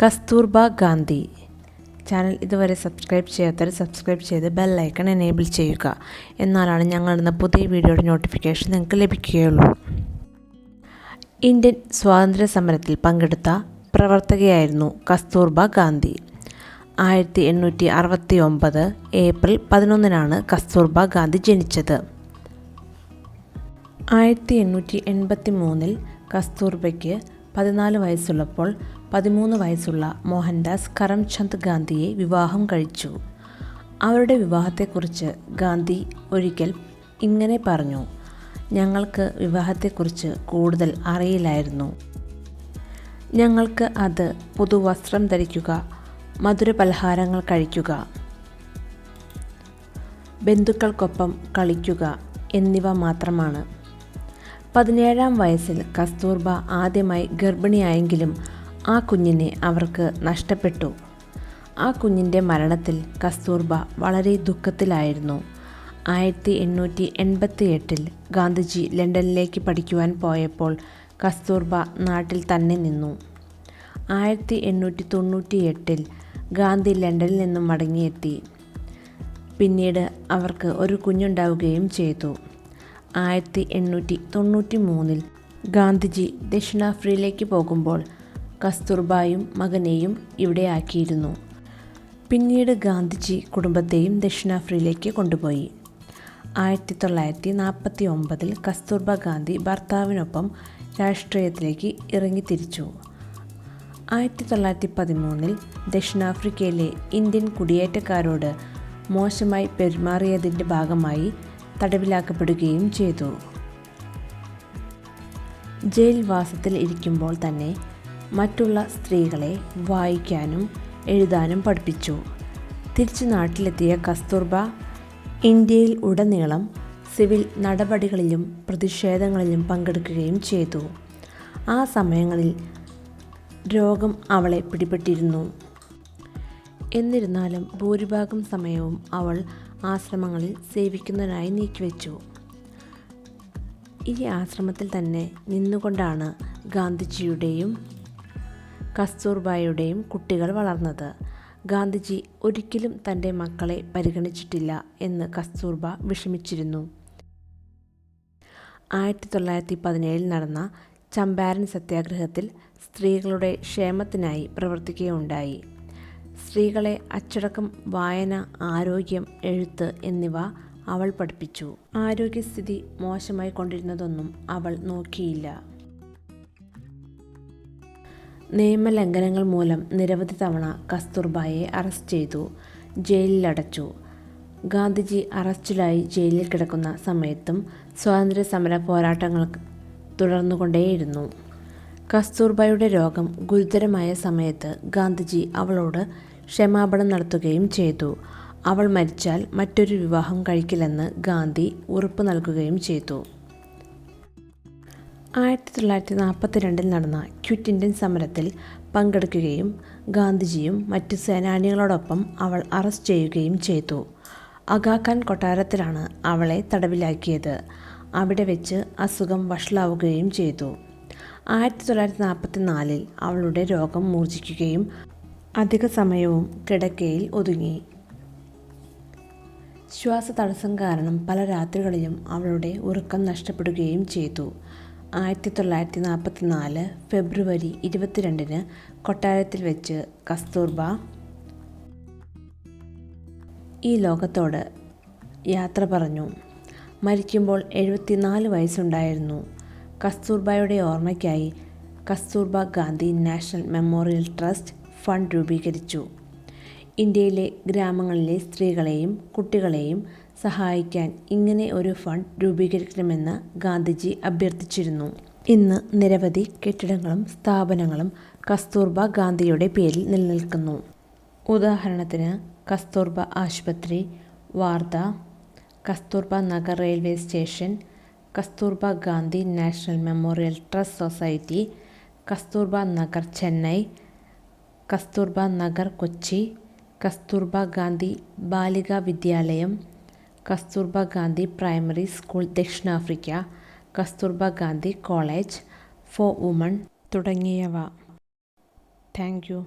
Kasturba Gandhi. Channel ഇതുവരെ subscribe ചെയ്യാത്തവർ subscribe ചെയ്ത് ബെല്ലൈക്കൺ എനേബിൾ ചെയ്യുക. എന്നാലാണ് ഞങ്ങളിടുന്ന പുതിയ വീഡിയോയുടെ നോട്ടിഫിക്കേഷൻ നിങ്ങൾക്ക് ലഭിക്കുകയുള്ളൂ. ഇന്ത്യൻ സ്വാതന്ത്ര്യ സമരത്തിൽ പങ്കെടുത്ത പ്രവർത്തകയായിരുന്നു കസ്തൂർബ ഗാന്ധി. ആയിരത്തി എണ്ണൂറ്റി അറുപത്തി ഒമ്പത് ഏപ്രിൽ പതിനൊന്നിനാണ് കസ്തൂർബ ഗാന്ധി ജനിച്ചത്. ആയിരത്തി എണ്ണൂറ്റി എൺപത്തി മൂന്നിൽ കസ്തൂർബയ്ക്ക് പതിനാല് വയസ്സുള്ളപ്പോൾ പതിമൂന്ന് വയസ്സുള്ള മോഹൻദാസ് കരംചന്ദ് ഗാന്ധിയെ വിവാഹം കഴിച്ചു. അവരുടെ വിവാഹത്തെക്കുറിച്ച് ഗാന്ധി ഒരിക്കൽ ഇങ്ങനെ പറഞ്ഞു ഞങ്ങൾക്ക് വിവാഹത്തെക്കുറിച്ച് കൂടുതൽ അറിയില്ലായിരുന്നു. ഞങ്ങൾക്ക് അത് പുതുവസ്ത്രം ധരിക്കുക മധുര പലഹാരങ്ങൾ കഴിക്കുക ബന്ധുക്കൾക്കൊപ്പം കളിക്കുക എന്നിവ മാത്രമാണ്. പതിനേഴാം വയസ്സിൽ കസ്തൂർബ ആദ്യമായി ഗർഭിണിയായെങ്കിലും ആ കുഞ്ഞിനെ അവർക്ക് നഷ്ടപ്പെട്ടു. ആ കുഞ്ഞിന്റെ മരണത്തിൽ കസ്തൂർബ വളരെ ദുഃഖത്തിലായിരുന്നു. ആയിരത്തി എണ്ണൂറ്റി എൺപത്തി എട്ടിൽ ഗാന്ധിജി ലണ്ടനിലേക്ക് പഠിക്കുവാൻ പോയപ്പോൾ കസ്തൂർബ നാട്ടിൽ തന്നെ നിന്നു. ആയിരത്തി എണ്ണൂറ്റി തൊണ്ണൂറ്റി എട്ടിൽ ഗാന്ധി ലണ്ടനിൽ നിന്നും മടങ്ങിയെത്തി. പിന്നീട് അവർക്ക് ഒരു കുഞ്ഞുണ്ടാവുകയും ചെയ്തു. ആയിരത്തി എണ്ണൂറ്റി തൊണ്ണൂറ്റി മൂന്നിൽ ഗാന്ധിജി ദക്ഷിണാഫ്രിക്കയിലേക്ക് പോകുമ്പോൾ കസ്തൂർബായും മകനെയും ഇവിടെ ആക്കിയിരുന്നു പിന്നീട് ഗാന്ധിജി കുടുംബത്തെയും ദക്ഷിണാഫ്രിക്കയിലേക്ക് കൊണ്ടുപോയി. ആയിരത്തി തൊള്ളായിരത്തി നാൽപ്പത്തി ഒമ്പതിൽ കസ്തൂർബ ഗാന്ധി ഭർത്താവിനൊപ്പം രാഷ്ട്രീയത്തിലേക്ക് ഇറങ്ങിത്തിരിച്ചു. ആയിരത്തി തൊള്ളായിരത്തി പതിമൂന്നിൽ ദക്ഷിണാഫ്രിക്കയിലെ ഇന്ത്യൻ കുടിയേറ്റക്കാരോട് മോശമായി പെരുമാറിയതിന്റെ ഭാഗമായി തടവിലാക്കപ്പെടുകയും ചെയ്തു. ജയിൽവാസത്തിൽ ഇരിക്കുമ്പോൾ തന്നെ മറ്റുള്ള സ്ത്രീകളെ വായിക്കാനും എഴുതാനും പഠിപ്പിച്ചു. തിരിച്ചു നാട്ടിലെത്തിയ കസ്തൂർബ ഇന്ത്യയിൽ ഉടനീളം സിവിൽ നടപടികളിലും പ്രതിഷേധങ്ങളിലും പങ്കെടുക്കുകയും ചെയ്തു. ആ സമയങ്ങളിൽ രോഗം അവളെ പിടിപെട്ടിരുന്നു. എന്നിരുന്നാലും ഭൂരിഭാഗം സമയവും അവൾ ആശ്രമങ്ങളിൽ സേവിക്കുന്നതിനായി നീക്കിവെച്ചു. ഈ ആശ്രമത്തിൽ തന്നെ നിന്നുകൊണ്ടാണ് ഗാന്ധിജിയുടെയും കസ്തൂർബായുടെയും കുട്ടികൾ വളർന്നത്. ഗാന്ധിജി ഒരിക്കലും തന്റെ മക്കളെ പരിഗണിച്ചിട്ടില്ല എന്ന് കസ്തൂർബ വിഷമിച്ചിരുന്നു. ആയിരത്തി തൊള്ളായിരത്തി പതിനേഴിൽ നടന്ന ചമ്പാരൻ സത്യാഗ്രഹത്തിൽ സ്ത്രീകളുടെ ക്ഷേമത്തിനായി പ്രവർത്തിക്കുകയുണ്ടായി. സ്ത്രീകളെ അച്ചടക്കം വായന ആരോഗ്യം എഴുത്ത് എന്നിവ അവൾ പഠിപ്പിച്ചു. ആരോഗ്യസ്ഥിതി മോശമായി കൊണ്ടിരുന്നതൊന്നും അവൾ നോക്കിയില്ല. നിയമലംഘനങ്ങൾ മൂലം നിരവധി തവണ കസ്തൂർബായെ അറസ്റ്റ് ചെയ്തു ജയിലിലടച്ചു. ഗാന്ധിജി അറസ്റ്റിലായി ജയിലിൽ കിടക്കുന്ന സമയത്തും സ്വാതന്ത്ര്യ സമര പോരാട്ടങ്ങൾ തുടർന്നുകൊണ്ടേയിരുന്നു. കസ്തൂർബായുടെ രോഗം ഗുരുതരമായ സമയത്ത് ഗാന്ധിജി അവളോട് ക്ഷമാപണം നടത്തുകയും ചെയ്തു. അവൾ മരിച്ചാൽ മറ്റൊരു വിവാഹം കഴിക്കില്ലെന്ന് ഗാന്ധി ഉറപ്പ് നൽകുകയും ചെയ്തു. ആയിരത്തി തൊള്ളായിരത്തി നാൽപ്പത്തി രണ്ടിൽ നടന്ന ക്വിറ്റ് ഇന്ത്യൻ സമരത്തിൽ പങ്കെടുക്കുകയും ഗാന്ധിജിയും മറ്റു സേനാനികളോടൊപ്പം അവൾ അറസ്റ്റ് ചെയ്യുകയും ചെയ്തു. അഗാഖാൻ കൊട്ടാരത്തിലാണ് അവളെ തടവിലാക്കിയത്. അവിടെ വെച്ച് അസുഖം വഷളാവുകയും ചെയ്തു. ആയിരത്തി തൊള്ളായിരത്തി നാൽപ്പത്തി നാലിൽ അവളുടെ രോഗം മൂർജിക്കുകയും അധിക സമയവും കിടക്കയിൽ ഒതുങ്ങി. ശ്വാസ തടസ്സം കാരണം പല രാത്രികളിലും അവളുടെ ഉറക്കം നഷ്ടപ്പെടുകയും ചെയ്തു. ആയിരത്തി തൊള്ളായിരത്തി നാൽപ്പത്തി നാല് ഫെബ്രുവരി ഇരുപത്തിരണ്ടിന് കൊട്ടാരത്തിൽ വെച്ച് കസ്തൂർബ ഈ ലോകത്തോട് യാത്ര പറഞ്ഞു. മരിക്കുമ്പോൾ എഴുപത്തിനാല് വയസ്സുണ്ടായിരുന്നു. കസ്തൂർബയുടെ ഓർമ്മയ്ക്കായി Kasturba Gandhi national memorial trust fund രൂപീകരിച്ചു. ഇന്ത്യയിലെ ഗ്രാമങ്ങളിലെ സ്ത്രീകളെയും കുട്ടികളെയും സഹായിക്കാൻ ഇങ്ങനെ ഒരു ഫണ്ട് രൂപീകരിക്കണമെന്ന് ഗാന്ധിജി അഭ്യർത്ഥിച്ചിരുന്നു. ഇന്ന് നിരവധി കെട്ടിടങ്ങളും സ്ഥാപനങ്ങളും കസ്തൂർബ ഗാന്ധിയുടെ പേരിൽ നിലനിൽക്കുന്നു. ഉദാഹരണത്തിന് കസ്തൂർബ ആശുപത്രി വാർത്ത Kasturba Nagar railway station Kasturba Gandhi national memorial trust society Kasturba Nagar Chennai Kasturba Nagar Kochi Kasturba Gandhi Balika Vidyalayam Kasturba Gandhi primary school ദക്ഷിണാഫ്രിക്ക Kasturba Gandhi college for woman തുടങ്ങിയവ. Thank you.